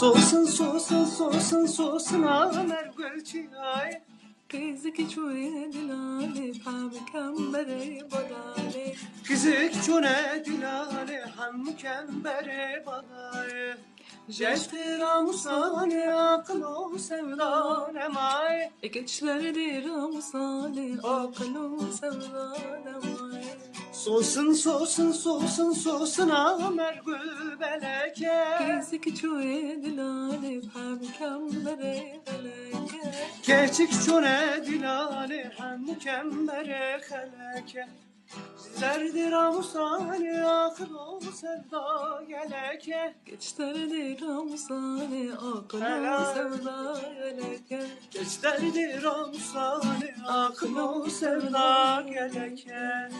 Sosun sosun sosun sosun amer gülçay Kızık çuye dilale Pabikam bere bodale Kızık çöne dilale hem mükembere balay Jestira musane akıl o sevdane may Geçler diram sale Akalu sevdalemay Sosun sosun sosun sosun amer gül beleke Kızık çuye dilale Pabikam bere beleke. Gerçek çöne dilale hem mükembere heleke Zerdir amusane akıl o sevda geleke. Geçler diram sale Akalu Helal. sevdalemay Geçlerdir amusane akıl o sevda geleke